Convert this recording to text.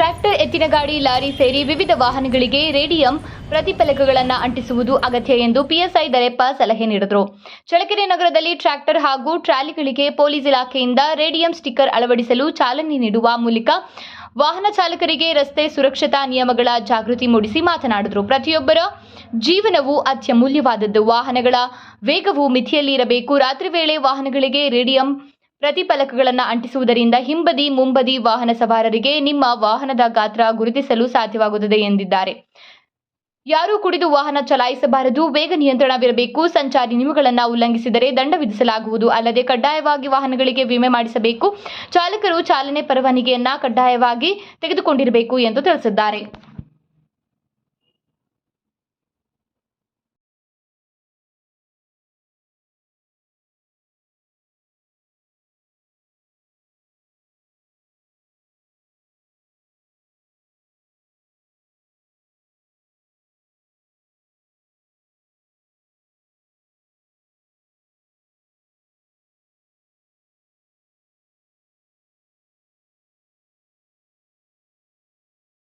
ಎತ್ತಿನ ಗಾಡಿ, ಲಾರಿ ಸೇರಿ ವಿವಿಧ ವಾಹನಗಳಿಗೆ ರೇಡಿಯಂ ಪ್ರತಿಫಲಕಗಳನ್ನು ಅಂಟಿಸುವುದು ಅಗತ್ಯ ಎಂದು ಪಿಎಸ್ಐ ದರೆಪ್ಪ ಸಲಹೆ ನೀಡಿದರು. ಚಳಕೆರೆ ನಗರದಲ್ಲಿ ಟ್ರ್ಯಾಕ್ಟರ್ ಹಾಗೂ ಟ್ರಾಲಿಗಳಿಗೆ ಪೊಲೀಸ್ ಇಲಾಖೆಯಿಂದ ರೇಡಿಯಂ ಸ್ಟಿಕ್ಕರ್ ಅಳವಡಿಸಲು ಚಾಲನೆ ನೀಡುವ ಮೂಲಕ ವಾಹನ ಚಾಲಕರಿಗೆ ರಸ್ತೆ ಸುರಕ್ಷತಾ ನಿಯಮಗಳ ಜಾಗೃತಿ ಮೂಡಿಸಿ ಮಾತನಾಡಿದರು. ಪ್ರತಿಯೊಬ್ಬರ ಜೀವನವು ಅತ್ಯಮೂಲ್ಯವಾದದ್ದು. ವಾಹನಗಳ ವೇಗವು ಮಿತಿಯಲ್ಲಿ ಇರಬೇಕು ರಾತ್ರಿ ವೇಳೆ ವಾಹನಗಳಿಗೆ ರೇಡಿಯಂ ಪ್ರತಿಫಲಕಗಳನ್ನು ಅಂಟಿಸುವುದರಿಂದ ಹಿಂಬದಿ ಮುಂಬದಿ ವಾಹನ ಸವಾರರಿಗೆ ನಿಮ್ಮ ವಾಹನದ ಗಾತ್ರ ಗುರುತಿಸಲು ಸಾಧ್ಯವಾಗುತ್ತದೆ ಎಂದಿದ್ದಾರೆ. ಯಾರೂ ಕುಡಿದು ವಾಹನ ಚಲಾಯಿಸಬಾರದು, ವೇಗ ನಿಯಂತ್ರಣವಿರಬೇಕು, ಸಂಚಾರಿ ನಿಯಮಗಳನ್ನು ಉಲ್ಲಂಘಿಸಿದರೆ ದಂಡ ವಿಧಿಸಲಾಗುವುದು, ಅಲ್ಲದೆ ಕಡ್ಡಾಯವಾಗಿ ವಾಹನಗಳಿಗೆ ವಿಮೆ ಮಾಡಿಸಬೇಕು, ಚಾಲಕರು ಚಾಲನೆ ಪರವಾನಗಿಯನ್ನ ಕಡ್ಡಾಯವಾಗಿ ತೆಗೆದುಕೊಂಡಿರಬೇಕು ಎಂದು ತಿಳಿಸಿದ್ದಾರೆ.